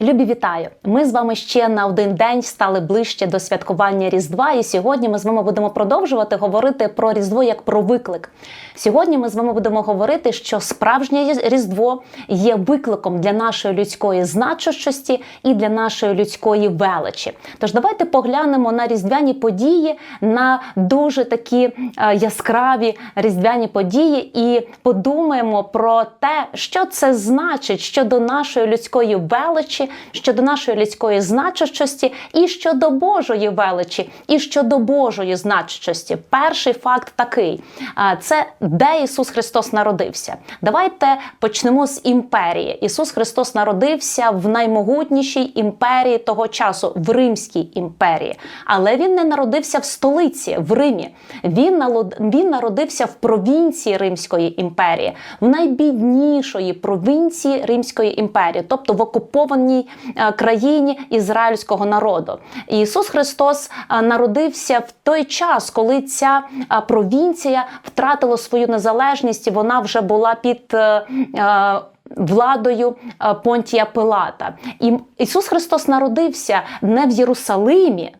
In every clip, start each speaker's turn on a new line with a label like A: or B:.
A: Любі вітаю! Ми з вами ще на один день стали ближче до святкування Різдва, і сьогодні ми з вами будемо продовжувати говорити про Різдво як про виклик. Сьогодні ми з вами будемо говорити, що справжнє Різдво є викликом для нашої людської значущості і для нашої людської величі. Тож давайте поглянемо на різдвяні події, на дуже такі е, яскраві різдвяні події, і подумаємо про те, що це значить щодо нашої людської величі щодо нашої людської значущості, і щодо Божої величі, і щодо Божої значущості. Перший факт такий: це де Ісус Христос народився. Давайте почнемо з імперії. Ісус Христос народився в наймогутнішій імперії того часу, в Римській імперії. Але він не народився в столиці, в Римі. Він він народився в провінції Римської імперії, в найбіднішої провінції Римської імперії, тобто в окупованій окупованій е, країні ізраїльського народу. Ісус Христос е, народився в той час, коли ця е, провінція втратила свою незалежність, і вона вже була під. Владою Понтія Пилата. І Ісус Христос народився не в Єрусалимі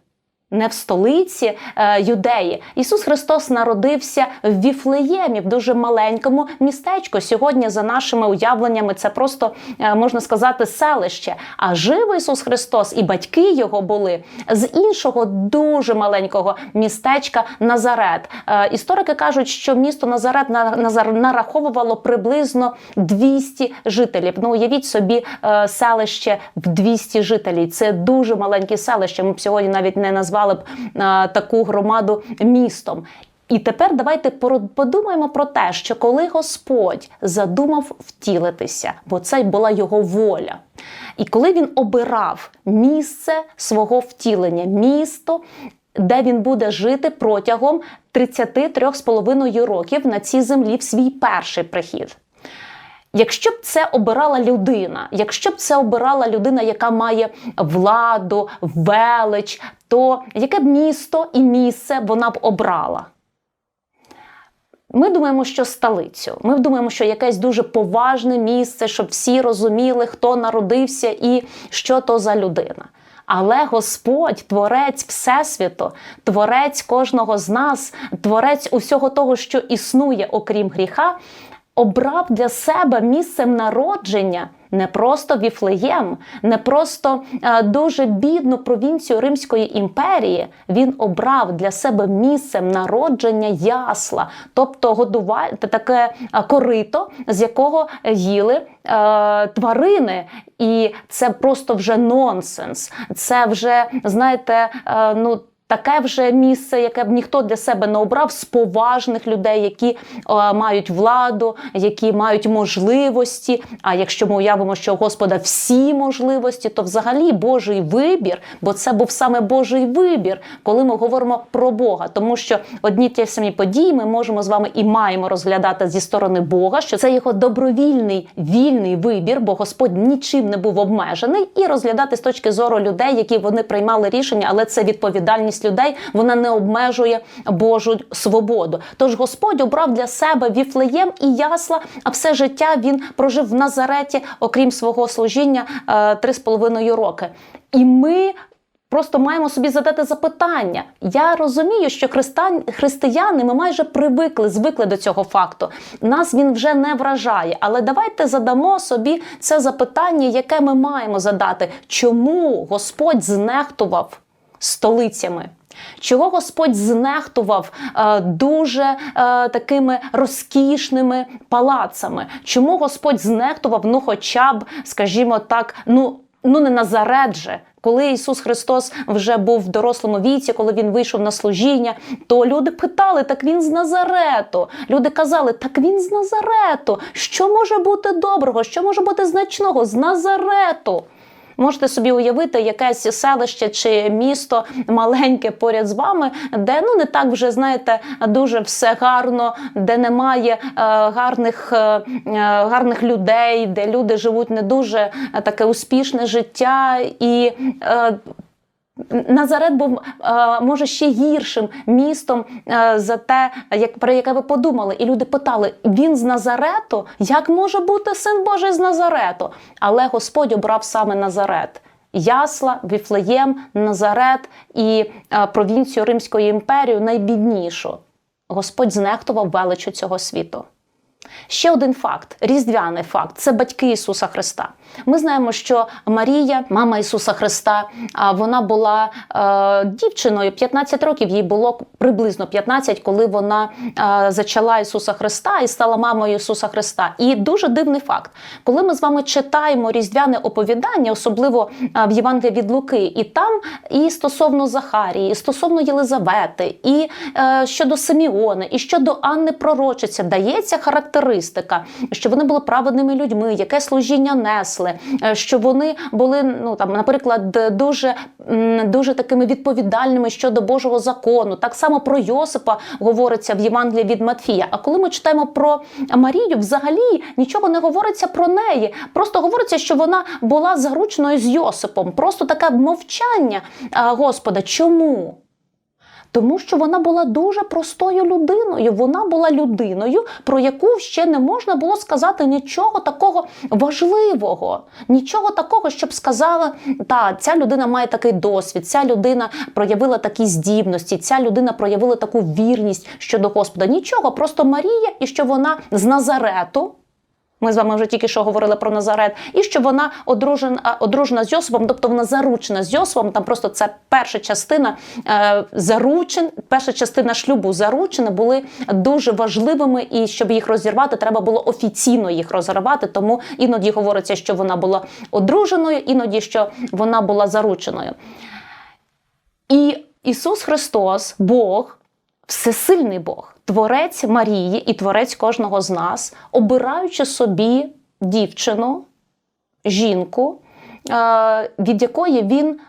A: не в столиці е, юдеї. Ісус Христос народився в Віфлеємі, в дуже маленькому містечку. Сьогодні, за нашими уявленнями, це просто е, можна сказати селище. А жив Ісус Христос і батьки його були з іншого дуже маленького містечка Назарет. Е, історики кажуть, що місто Назарет нараховувало приблизно 200 жителів. Ну, уявіть собі е, селище в 200 жителів. Це дуже маленьке селище. Ми б сьогодні навіть не назвали назвали б таку громаду містом. І тепер давайте подумаємо про те, що коли Господь задумав втілитися, бо це була його воля. І коли він обирав місце свого втілення, місто, де він буде жити протягом 33,5 років на цій землі в свій перший прихід. Якщо б це обирала людина, якщо б це обирала людина, яка має владу, велич, то яке б місто і місце вона б обрала? Ми думаємо, що столицю. Ми думаємо, що якесь дуже поважне місце, щоб всі розуміли, хто народився і що то за людина. Але Господь, творець Всесвіту, творець кожного з нас, творець усього того, що існує, окрім гріха, обрав для себе місцем народження не просто Віфлеєм, не просто е, дуже бідну провінцію Римської імперії. Він обрав для себе місцем народження ясла, тобто годува... таке е, корито, з якого їли е, тварини. І це просто вже нонсенс. Це вже, знаєте, а, ну. Таке вже місце, яке б ніхто для себе не обрав з поважних людей, які о, мають владу, які мають можливості. А якщо ми уявимо, що у Господа всі можливості, то взагалі Божий вибір, бо це був саме Божий вибір, коли ми говоримо про Бога. Тому що одні ті самі події ми можемо з вами і маємо розглядати зі сторони Бога, що це його добровільний вільний вибір, бо Господь нічим не був обмежений, і розглядати з точки зору людей, які вони приймали рішення, але це відповідальність більшість людей вона не обмежує Божу свободу. Тож Господь обрав для себе віфлеєм і ясла, а все життя він прожив в Назареті, окрім свого служіння, е, три з половиною роки. І ми. Просто маємо собі задати запитання. Я розумію, що християни ми майже привикли, звикли до цього факту. Нас він вже не вражає. Але давайте задамо собі це запитання, яке ми маємо задати. Чому Господь знехтував столицями. Чого Господь знехтував е, дуже е, такими розкішними палацами? Чому Господь знехтував, ну, хоча б, скажімо так, ну ну не Назарет же. Коли Ісус Христос вже був в дорослому віці, коли Він вийшов на служіння, то люди питали: так він з Назарету. Люди казали, так він з Назарету. Що може бути доброго? Що може бути значного з Назарету? Можете собі уявити якесь селище чи місто маленьке поряд з вами, де ну не так вже знаєте дуже все гарно, де немає е, гарних е, е, гарних людей, де люди живуть не дуже е, таке успішне життя і. Е, Назарет був е, може ще гіршим містом е, за те, як про яке ви подумали. І люди питали: він з Назарету? Як може бути син Божий з Назарету? Але Господь обрав саме Назарет. Ясла, Віфлеєм, Назарет і е, провінцію Римської імперії найбіднішу. Господь знехтував величу цього світу. Ще один факт, різдвяний факт це батьки Ісуса Христа. Ми знаємо, що Марія, мама Ісуса Христа, вона була е, дівчиною 15 років, їй було приблизно 15, коли вона е, зачала Ісуса Христа і стала мамою Ісуса Христа. І дуже дивний факт, коли ми з вами читаємо різдвяне оповідання, особливо е, в Євангелії від Луки, і там і стосовно Захарії, і стосовно Єлизавети, і щодо Симіона, і щодо Анни Пророчиці, дається характеристика, що вони були праведними людьми, яке служіння несли, е, що вони були, ну там, наприклад, дуже, дуже такими відповідальними щодо Божого закону. Так само про Йосипа говориться в Євангелії від Матфія. А коли ми читаємо про Марію, взагалі нічого не говориться про неї. Просто говориться, що вона була заручною з Йосипом. Просто таке мовчання Господа. Чому? Тому що вона була дуже простою людиною. Вона була людиною, про яку ще не можна було сказати нічого такого важливого, нічого такого, щоб сказала, та ця людина має такий досвід, ця людина проявила такі здібності, ця людина проявила таку вірність щодо Господа. Нічого, просто Марія, і що вона з Назарету. Ми з вами вже тільки що говорили про Назарет, і що вона одружена, одружена з Йосипом, тобто вона заручена з Йосипом. Там просто це перша частина е, заручин, перша частина шлюбу заручини були дуже важливими, і щоб їх розірвати, треба було офіційно їх розірвати. Тому іноді говориться, що вона була одруженою, іноді що вона була зарученою. І Ісус Христос, Бог, всесильний Бог, творець Марії і творець кожного з нас, обираючи собі дівчину, жінку, е, від якої він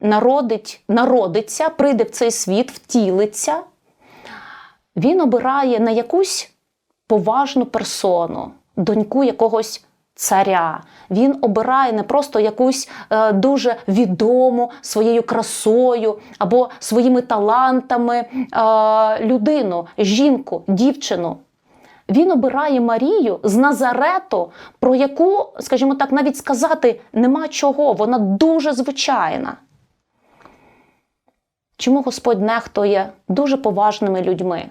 A: народить, народиться, прийде в цей світ, втілиться, він обирає не якусь поважну персону, доньку якогось царя. Він обирає не просто якусь е, дуже відому своєю красою або своїми талантами е, людину, жінку, дівчину. Він обирає Марію з Назарету, про яку, скажімо так, навіть сказати нема чого, вона дуже звичайна. Чому Господь нехтує дуже поважними людьми?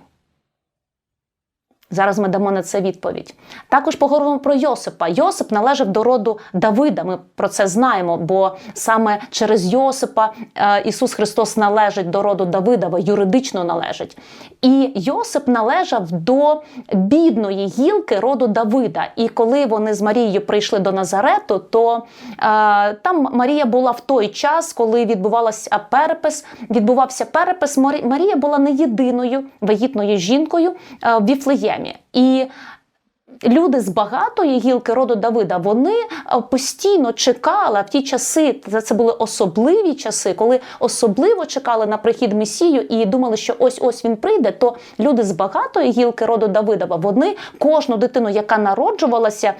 A: Зараз ми дамо на це відповідь. Також поговоримо про Йосипа. Йосип належав до роду Давида. Ми про це знаємо, бо саме через Йосипа е, Ісус Христос належить до роду Давидова, юридично належить. І Йосип належав до бідної гілки роду Давида. І коли вони з Марією прийшли до Назарету, то е, там Марія була в той час, коли відбувався перепис. Відбувався перепис. Марія була не єдиною вагітною жінкою е, в Віфлеємі. І люди з багатої гілки роду Давида вони е, постійно чекали в ті часи. Це це були особливі часи, коли особливо чекали на прихід Месію і думали, що ось ось він прийде. То люди з багатої гілки роду Давидова вони кожну дитину, яка народжувалася е,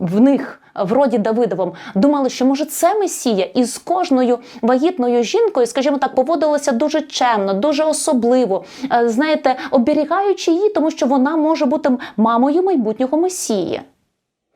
A: в них. В роді Давидовому думали, що може це Месія, і з кожною вагітною жінкою, скажімо так, поводилися дуже чемно, дуже особливо, е, знаєте, оберігаючи її, тому що вона може бути мамою майбутнього Месії.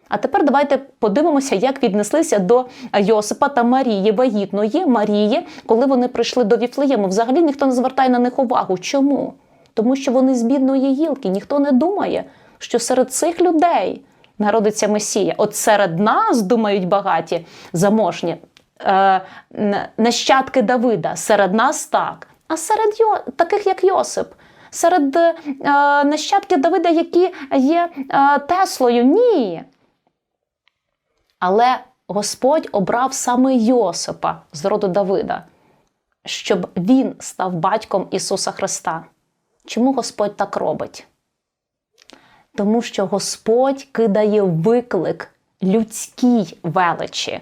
A: А тепер давайте подивимося, як віднеслися до Йосипа та Марії, вагітної Марії, коли вони прийшли до Віфлеєму. Взагалі ніхто не звертає на них увагу. Чому? Тому що вони з бідної гілки. Ніхто не думає, що серед цих людей народиться Месія. От серед нас, думають багаті, заможні, е, нащадки Давида, серед нас так. А серед Йо, таких як Йосип, серед е, нащадків Давида, які є е, Теслою, ні. Але Господь обрав саме Йосипа з роду Давида, щоб він став батьком Ісуса Христа. Чому Господь так робить? Тому що Господь кидає виклик людській величі,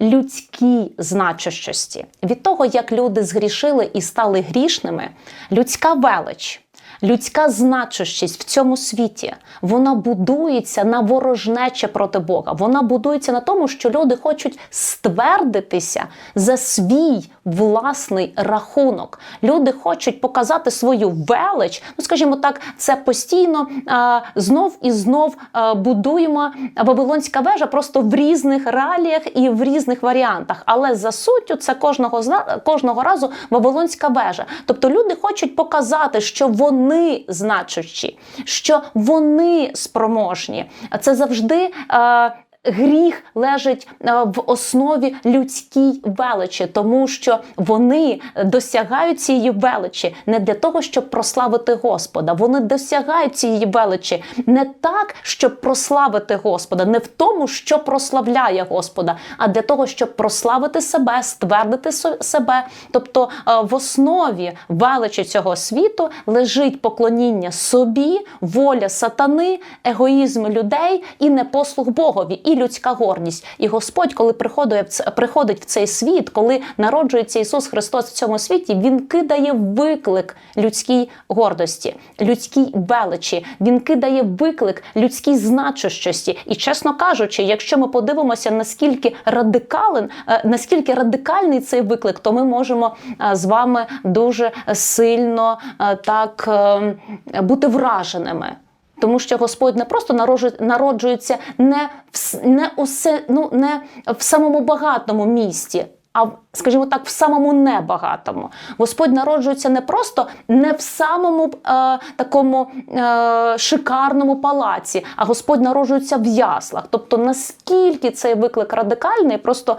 A: людській значущості. Від того, як люди згрішили і стали грішними, людська велич, Людська значущість в цьому світі вона будується на ворожнече проти Бога. Вона будується на тому, що люди хочуть ствердитися за свій власний рахунок. Люди хочуть показати свою велич. Ну, скажімо так, це постійно а, знов і знов а, будуємо Вавилонська вежа просто в різних реаліях і в різних варіантах. Але за суттю це кожного кожного разу Вавилонська вежа. Тобто люди хочуть показати, що вони значущі, що вони спроможні. Це завжди. Е, Гріх лежить е, в основі людській величі, тому що вони досягають цієї величі не для того, щоб прославити Господа. Вони досягають цієї величі не так, щоб прославити Господа, не в тому, що прославляє Господа, а для того, щоб прославити себе, ствердити себе. Тобто е, в основі величі цього світу лежить поклоніння собі, воля сатани, егоїзм людей і непослух Богові, і людська гордість. І Господь, коли приходить приходить в цей світ, коли народжується Ісус Христос в цьому світі, Він кидає виклик людській гордості, людській величі. Він кидає виклик людській значущості. І чесно кажучи, якщо ми подивимося, наскільки радикален, е, наскільки радикальний цей виклик, то ми можемо е, з вами дуже сильно е, так е, бути враженими. Тому що Господь не просто народжує- народжується не в, не, усе, ну, не в самому багатому місті, а скажімо так, в самому небагатому. Господь народжується не просто не в самому е, такому е, шикарному палаці, а Господь народжується в яслах. Тобто, наскільки цей виклик радикальний, просто.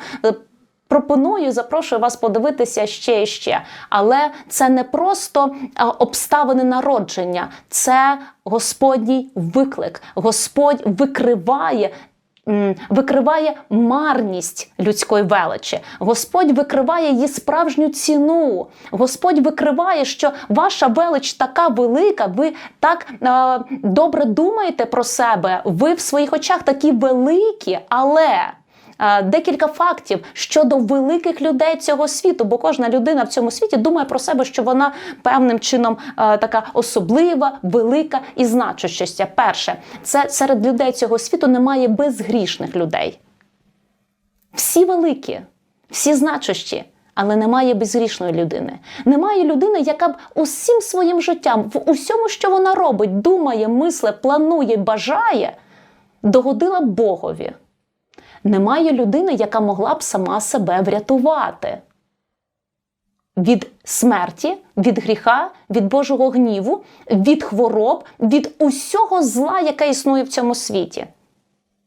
A: Е, Пропоную, запрошую вас подивитися ще і ще. Але це не просто обставини народження, це Господній виклик. Господь викриває. Викриває марність людської величі. Господь викриває її справжню ціну. Господь викриває, що ваша велич така велика, ви так е, добре думаєте про себе, ви в своїх очах такі великі, але Е, Декілька фактів щодо великих людей цього світу, бо кожна людина в цьому світі думає про себе, що вона певним чином е, така особлива, велика і значуща. Перше, це серед людей цього світу немає безгрішних людей. Всі великі, всі значущі. Але немає безгрішної людини. Немає людини, яка б усім своїм життям, в усьому, що вона робить, думає, мисле, планує, бажає, догодила Богові. Немає людини, яка могла б сама себе врятувати від смерті, від гріха, від Божого гніву, від хвороб, від усього зла, яке існує в цьому світі.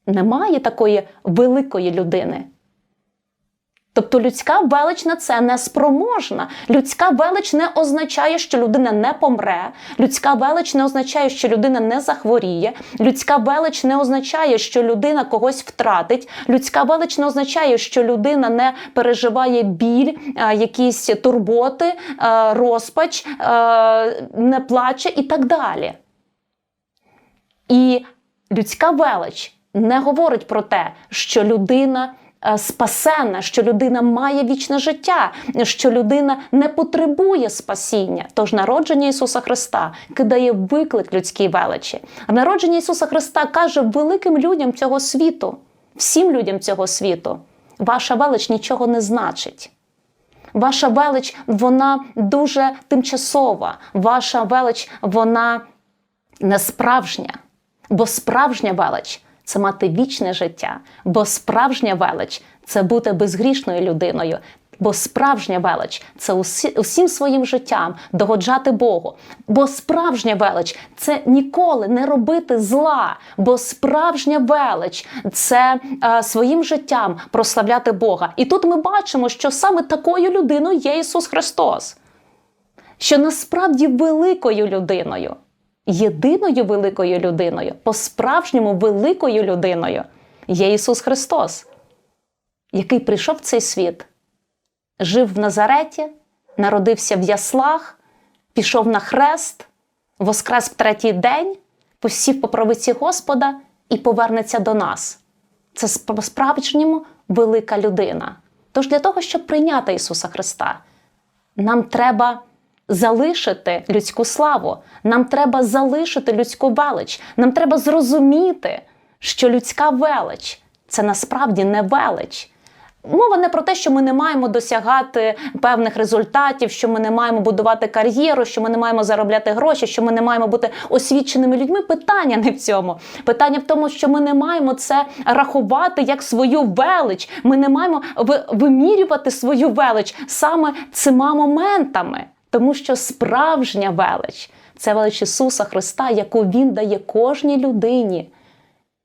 A: Немає такої великої людини. Тобто людська велич на це не спроможна. Людська велич не означає, що людина не помре. Людська велич не означає, що людина не захворіє. Людська велич не означає, що людина когось втратить. Людська велич не означає, що людина не переживає біль, якісь турботи, розпач, не плаче і так далі. І людська велич не говорить про те, що людина е, спасена, що людина має вічне життя, що людина не потребує спасіння. Тож народження Ісуса Христа кидає виклик людській величі. Народження Ісуса Христа каже великим людям цього світу, всім людям цього світу, ваша велич нічого не значить. Ваша велич, вона дуже тимчасова. Ваша велич, вона не справжня. Бо справжня велич це мати вічне життя. Бо справжня велич це бути безгрішною людиною. Бо справжня велич це усі, усім своїм життям догоджати Богу. Бо справжня велич це ніколи не робити зла. Бо справжня велич це е, своїм життям прославляти Бога. І тут ми бачимо, що саме такою людиною є Ісус Христос. Що насправді великою людиною єдиною великою людиною, по-справжньому великою людиною є Ісус Христос, який прийшов в цей світ, жив в Назареті, народився в яслах, пішов на хрест, воскрес в третій день, посів по правиці Господа і повернеться до нас. Це по-справжньому велика людина. Тож для того, щоб прийняти Ісуса Христа, нам треба залишити людську славу, нам треба залишити людську велич, нам треба зрозуміти, що людська велич це насправді не велич. Мова не про те, що ми не маємо досягати певних результатів, що ми не маємо будувати кар'єру, що ми не маємо заробляти гроші, що ми не маємо бути освіченими людьми. Питання не в цьому. Питання в тому, що ми не маємо це рахувати як свою велич. Ми не маємо вимірювати свою велич саме цими моментами, тому що справжня велич це велич Ісуса Христа, яку Він дає кожній людині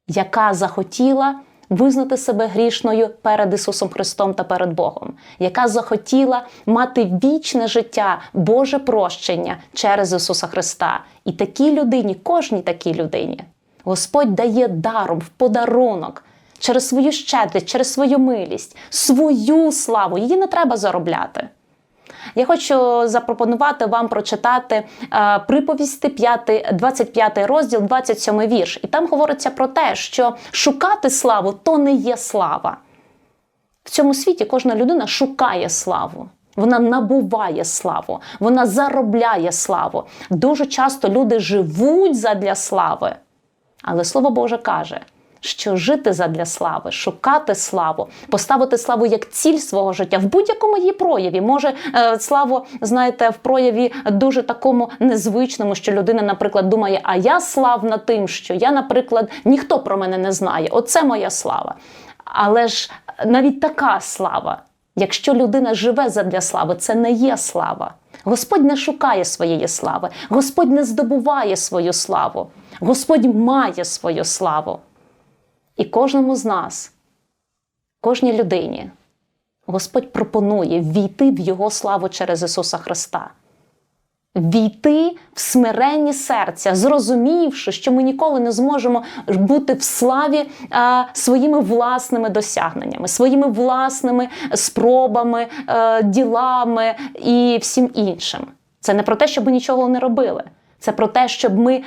A: яка захотіла визнати себе грішною перед Ісусом Христом та перед Богом, яка захотіла мати вічне життя, Боже прощення через Ісуса Христа. І такій людині, кожній такій людині, Господь дає даром в подарунок. Через свою щедрість, через свою милість, свою славу. Її не треба заробляти. Я хочу запропонувати вам прочитати е, приповісти 5, 25 розділ, 27 вірш. І там говориться про те, що шукати славу то не є слава. В цьому світі кожна людина шукає славу. Вона набуває славу, вона заробляє славу. Дуже часто люди живуть задля слави. Але Слово Боже каже, що жити задля слави, шукати славу, поставити славу як ціль свого життя в будь-якому її прояві. Може, е, славу, знаєте, в прояві дуже такому незвичному, що людина, наприклад, думає, а я славна тим, що я, наприклад, ніхто про мене не знає. Оце моя слава. Але ж навіть така слава, якщо людина живе задля слави, це не є слава. Господь не шукає своєї слави, Господь не здобуває свою славу, Господь має свою славу. І кожному з нас, кожній людині, Господь пропонує війти в Його славу через Ісуса Христа. Війти в смиренні серця, зрозумівши, що ми ніколи не зможемо бути в славі а, своїми власними досягненнями, своїми власними спробами, е, ділами і всім іншим. Це не про те, щоб ми нічого не робили. Це про те, щоб ми,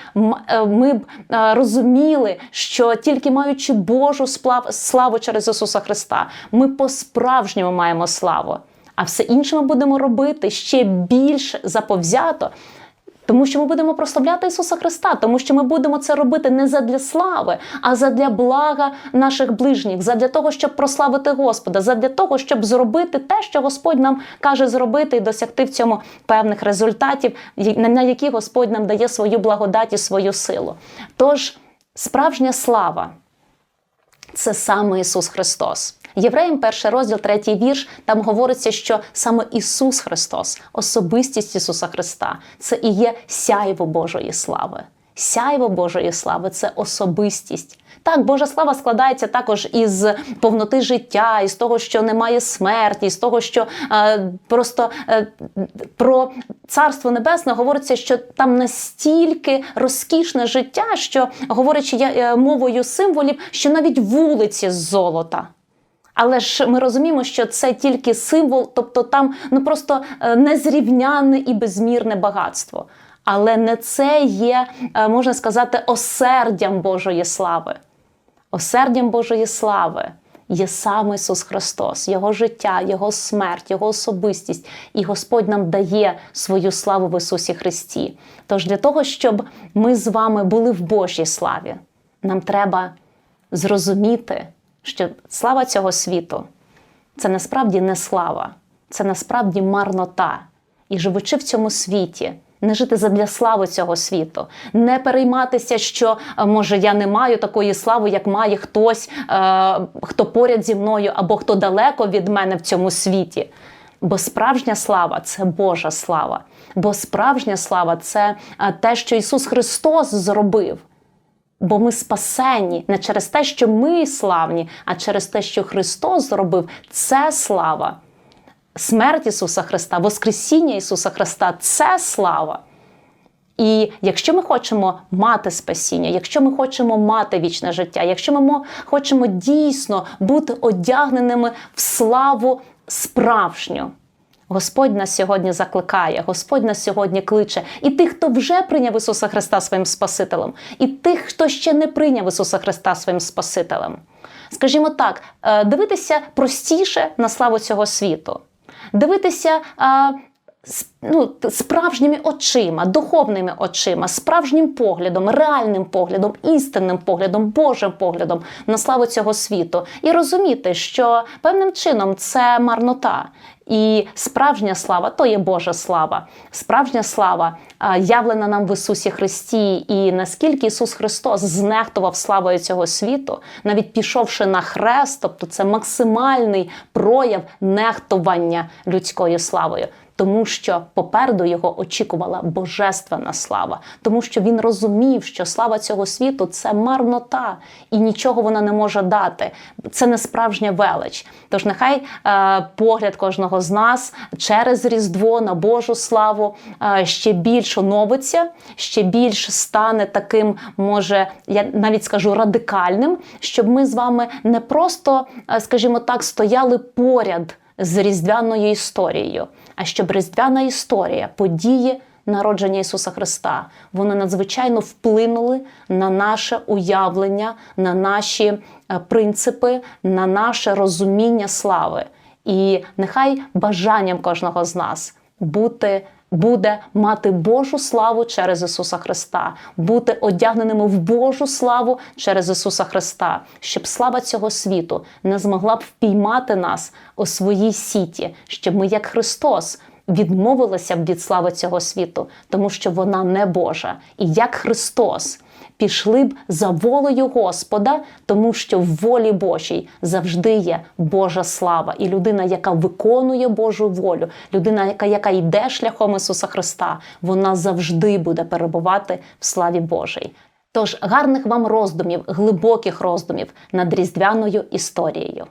A: е, ми б е, розуміли, що тільки маючи Божу сплав- славу через Ісуса Христа, ми по-справжньому маємо славу. А все інше ми будемо робити ще більш заповзято, тому що ми будемо прославляти Ісуса Христа, тому що ми будемо це робити не задля слави, а задля блага наших ближніх, задля того, щоб прославити Господа, задля того, щоб зробити те, що Господь нам каже зробити, і досягти в цьому певних результатів, на які Господь нам дає свою благодать і свою силу. Тож справжня слава це саме Ісус Христос. Євреїм, перший розділ, третій вірш, там говориться, що саме Ісус Христос, особистість Ісуса Христа, це і є сяйво Божої слави. Сяйво Божої слави це особистість. Так, Божа слава складається також із повноти життя, із того, що немає смерті, із того, що е, просто е, про Царство Небесне говориться, що там настільки розкішне життя, що говорячи е, мовою символів, що навіть вулиці з золота. Але ж ми розуміємо, що це тільки символ, тобто там ну просто е, незрівнянне і безмірне багатство. Але не це є, е, можна сказати, осердям Божої слави. Осердям Божої слави є сам Ісус Христос, Його життя, Його смерть, Його особистість. І Господь нам дає свою славу в Ісусі Христі. Тож для того, щоб ми з вами були в Божій славі, нам треба зрозуміти, що слава цього світу це насправді не слава, це насправді марнота. І живучи в цьому світі, не жити задля слави цього світу, не перейматися, що е, може я не маю такої слави, як має хтось, е, хто поряд зі мною або хто далеко від мене в цьому світі. Бо справжня слава це Божа слава. Бо справжня слава це е, те, що Ісус Христос зробив. Бо ми спасені не через те, що ми славні, а через те, що Христос зробив. Це слава. Смерть Ісуса Христа, Воскресіння Ісуса Христа це слава. І якщо ми хочемо мати спасіння, якщо ми хочемо мати вічне життя, якщо ми хочемо дійсно бути одягненими в славу справжню, Господь нас сьогодні закликає, Господь нас сьогодні кличе. І тих, хто вже прийняв Ісуса Христа своїм Спасителем, і тих, хто ще не прийняв Ісуса Христа своїм Спасителем. Скажімо так, е, дивитися простіше на славу цього світу, дивитися е, ну, справжніми очима, духовними очима, справжнім поглядом, реальним поглядом, істинним поглядом, Божим поглядом на славу цього світу, і розуміти, що певним чином це марнота. І справжня слава то є Божа слава. Справжня слава явлена нам в Ісусі Христі. І наскільки Ісус Христос знехтував славою цього світу, навіть пішовши на хрест, тобто це максимальний прояв нехтування людською славою. Тому що попереду його очікувала божественна слава, тому що він розумів, що слава цього світу це марнота, і нічого вона не може дати. Це не справжня велич. Тож нехай е, погляд кожного з нас через Різдво на Божу славу е, ще більш оновиться, ще більш стане таким, може, я навіть скажу радикальним, щоб ми з вами не просто, е, скажімо так, стояли поряд з різдвяною історією, а щоб різдвяна історія, події народження Ісуса Христа, вони надзвичайно вплинули на наше уявлення, на наші е, принципи, на наше розуміння слави. І нехай бажанням кожного з нас бути. Буде мати Божу славу через Ісуса Христа, бути одягненими в Божу славу через Ісуса Христа, щоб слава цього світу не змогла б впіймати нас у своїй сіті, щоб ми, як Христос, відмовилися б від слави цього світу, тому що вона не Божа. І як Христос пішли б за волею Господа, тому що в волі Божій завжди є Божа слава. І людина, яка виконує Божу волю, людина, яка, яка йде шляхом Ісуса Христа, вона завжди буде перебувати в славі Божій. Тож гарних вам роздумів, глибоких роздумів над різдвяною історією.